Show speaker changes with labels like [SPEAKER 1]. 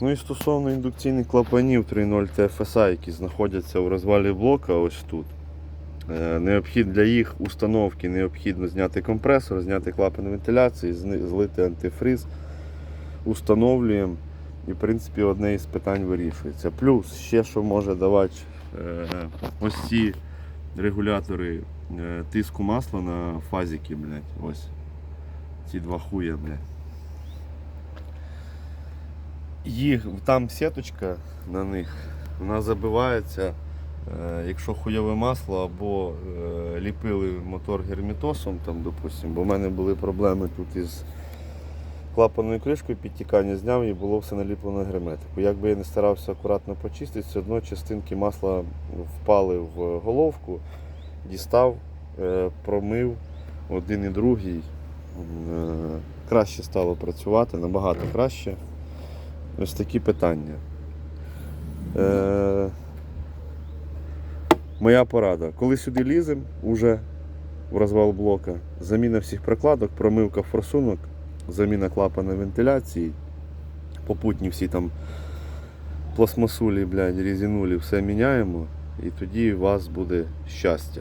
[SPEAKER 1] Ну і стосовно індукційних клапанів 3.0 TFSI, які знаходяться у розвалі блока ось тут. Е, Необхідно для їх установки необхідно зняти компресор, зняти клапан вентиляції, злити антифриз, установлюємо і в принципі одне із питань вирішується. Плюс ще що може давати е, ось ці регулятори е, тиску масла на фазики, блядь, ось. Ці два хуя, блядь. Їх, там сіточка на них, вона забивається, е, якщо хуйове масло або е, ліпили мотор герметосом, там, допустим, бо в мене були проблеми тут із клапанною кришкою, підтікання зняв і було все наліплено герметику. Як би я не старався акуратно почистити, все одно частинки масла впали в головку, дістав, е, промив один і другий. Краще стало працювати, набагато краще. Ось такі питання. Е, моя порада. Коли сюди ліземо, уже в розвал блока, заміна всіх прокладок, промивка форсунок, заміна клапана вентиляції, попутні всі там пластмасулі, блядь, резинулі, все міняємо, і тоді у вас буде щастя.